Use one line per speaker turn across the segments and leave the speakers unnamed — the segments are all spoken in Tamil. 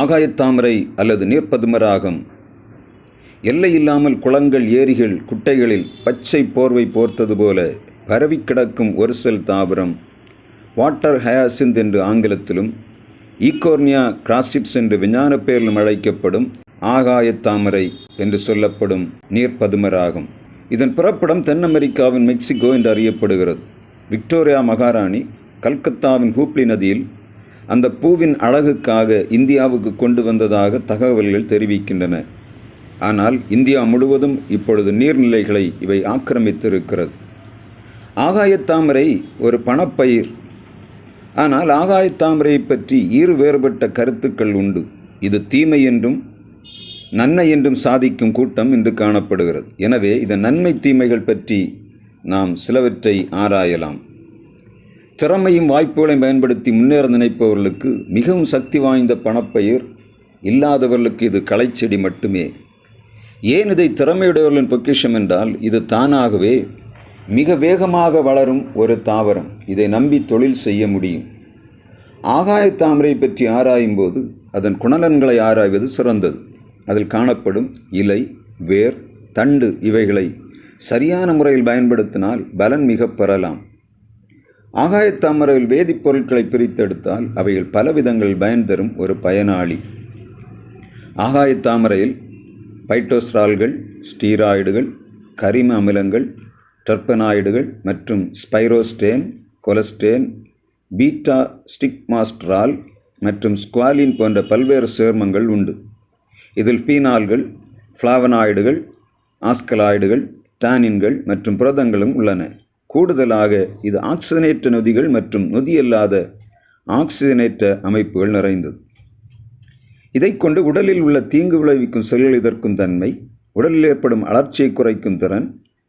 ஆகாயத்தாமரை அல்லது நீர்ப்பதுமராகம். எல்லையில்லாமல் குளங்கள் ஏரிகள் குட்டைகளில் பச்சை போர்வை போர்த்தது போல பரவி கிடக்கும் ஒரு செல் தாவரம் வாட்டர் ஹயாசிந்த் என்று ஆங்கிலத்திலும் ஈகோர்னியா கிராசிப்ஸ் என்று விஞ்ஞான பெயரிலும் அழைக்கப்படும் ஆகாயத்தாமரை என்று சொல்லப்படும் நீர்ப்பதுமராகும். இதன் பிறப்பிடம் தென் அமெரிக்காவின் மெக்சிகோ என்று அறியப்படுகிறது. விக்டோரியா மகாராணி கல்கத்தாவின் ஹூப்ளி நதியில் அந்த பூவின் அழகுக்காக இந்தியாவுக்கு கொண்டு வந்ததாக தகவல்கள் தெரிவிக்கின்றன. ஆனால் இந்தியா முழுவதும் இப்பொழுது நீர்நிலைகளை இவை ஆக்கிரமித்திருக்கிறது. ஆகாயத்தாமரை ஒரு பணப்பயிர். ஆனால் ஆகாயத்தாமரை பற்றி இரு வேறுபட்ட கருத்துக்கள் உண்டு. இது தீமை என்றும் நன்மை என்றும் சாதிக்கும் கூட்டம் இன்று காணப்படுகிறது. எனவே இதன் நன்மை தீமைகள் பற்றி நாம் சிலவற்றை ஆராயலாம். திறமையும் வாய்ப்புகளையும் பயன்படுத்தி முன்னேற நினைப்பவர்களுக்கு மிகவும் சக்தி வாய்ந்த பணப்பயிர் இல்லாதவர்களுக்கு இது களைச்செடி மட்டுமே. ஏன் இதை திறமையுடையவர்களின் பொக்கிஷம் என்றால் இது தானாகவே மிக வேகமாக வளரும் ஒரு தாவரம். இதை நம்பி தொழில் செய்ய முடியும். ஆகாய தாமரை பற்றி ஆராயும் போது அதன் குணநலன்களை ஆராய்வது சிறந்தது. அதில் காணப்படும் இலை வேர் தண்டு இவைகளை சரியான முறையில் பயன்படுத்தினால் பலன் மிக பெறலாம். ஆகாயத்தாமரையில் வேதிப்பொருட்களை பிரித்தெடுத்தால் அவைகள் பல விதங்களில் பயன் தரும் ஒரு பயனாளி. ஆகாயத்தாமரையில் பைட்டோஸ்ட்ரால்கள் ஸ்டீராய்டுகள் கரிம அமிலங்கள் டர்பனாய்டுகள் மற்றும் ஸ்பைரோஸ்டேன் கொலஸ்டேன் பீட்டா ஸ்டிக்மாஸ்ட்ரால் மற்றும் ஸ்குவாலின் போன்ற பல்வேறு சேர்மங்கள் உண்டு. இதில் பீனால்கள் ஃப்ளாவனாய்டுகள் ஆஸ்கலாய்டுகள் டானின்கள் மற்றும் புரதங்களும் உள்ளன. கூடுதலாக இது ஆக்சிஜனேற்ற நொதிகள் மற்றும் நொதியல்லாத ஆக்சிஜனேற்ற அமைப்புகள் நிறைந்தது. இதை கொண்டு உடலில் உள்ள தீங்கு விளைவிக்கும் செல்கள் எதிர்க்கும் தன்மை உடலில் ஏற்படும் அலர்ச்சியை குறைக்கும் திறன்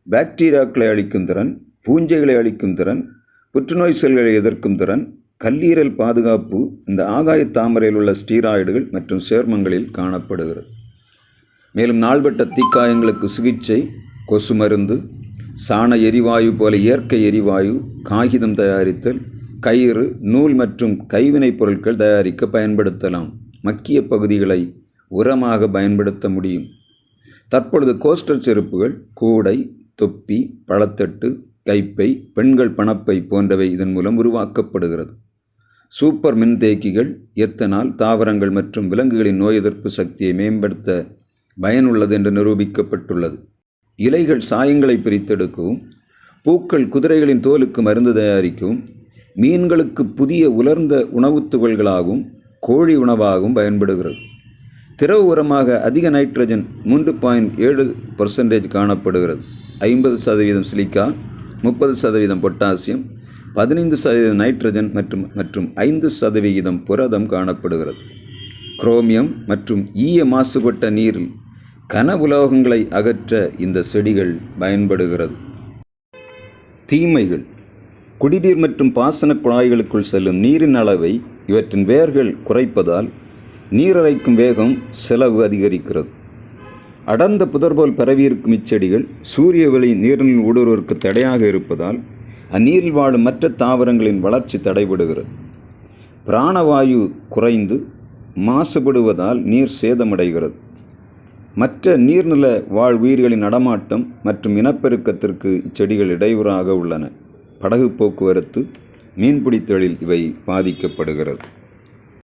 பாக்டீரியாக்களை அழிக்கும் திறன் பூஞ்சைகளை அழிக்கும் திறன் புற்றுநோய் செல்களை எதிர்க்கும் திறன் கல்லீரல் பாதுகாப்பு இந்த ஆகாய தாமரையில் உள்ள ஸ்டீராய்டுகள் மற்றும் சேர்மங்களில் காணப்படுகிறது. மேலும் நாள்பட்ட தீக்காயங்களுக்கு சிகிச்சை கொசு மருந்து சாண எரிவாயு போல இயற்கை எரிவாயு காகிதம் தயாரித்தல் கயிறு நூல் மற்றும் கைவினைப் பொருட்கள் தயாரிக்க பயன்படுத்தலாம். மக்கிய பகுதிகளை உரமாக பயன்படுத்த முடியும். தற்பொழுது கோஸ்டர் செருப்புகள் கூடை தொப்பி பழத்தட்டு கைப்பை பெண்கள் பணப்பை போன்றவை இதன் மூலம் உருவாக்கப்படுகிறது. சூப்பர் மின்தேக்கிகள் எத்தனால் தாவரங்கள் மற்றும் விலங்குகளின் நோய் எதிர்ப்பு சக்தியை மேம்படுத்த பயனுள்ளது என்று நிரூபிக்கப்பட்டுள்ளது. இலைகள் சாயங்களை பிரித்தெடுக்கும் பூக்கள் குதிரைகளின் தோலுக்கு மருந்து தயாரிக்கும் மீன்களுக்கு புதிய உலர்ந்த உணவுத் துகள்களாகவும் கோழி உணவாகவும் பயன்படுகிறது. திரவ உரமாக அதிக நைட்ரஜன் மூன்று பாயிண்ட் ஏழு பர்சன்டேஜ் காணப்படுகிறது. ஐம்பது சதவீதம் சிலிக்கா முப்பது சதவீதம் பொட்டாசியம் பதினைந்து சதவீதம் நைட்ரஜன் மற்றும் மற்றும் ஐந்து சதவிகிதம் புரதம் காணப்படுகிறது. குரோமியம் மற்றும் ஈய மாசுபட்ட நீரில் கனவுலோகங்களை அகற்ற இந்த செடிகள் பயன்படுகிறது. தீமைகள். குடிநீர் மற்றும் பாசன குழாய்களுக்குள் செல்லும் நீரின் அளவை இவற்றின் வேர்கள் குறைப்பதால் நீரறைக்கும் வேகம் செலவு அதிகரிக்கிறது. அடர்ந்த புதர்போல் பரவியிருக்கும் இச்செடிகள் சூரிய வெளி நீரில் ஊடுருவதற்கு தடையாக இருப்பதால் அந்நீரில் வாழும் மற்ற தாவரங்களின் வளர்ச்சி தடைபடுகிறது. பிராணவாயு குறைந்து மாசுபடுவதால் நீர் சேதமடைகிறது. மற்ற நீர்நில வாழ் உயிர்களின் நடமாட்டம் மற்றும் இனப்பெருக்கத்திற்கு இச்செடிகள் இடையூறாக உள்ளன. படகு போக்குவரத்து மீன்பிடித்தொழில் இவை பாதிக்கப்படுகிறது.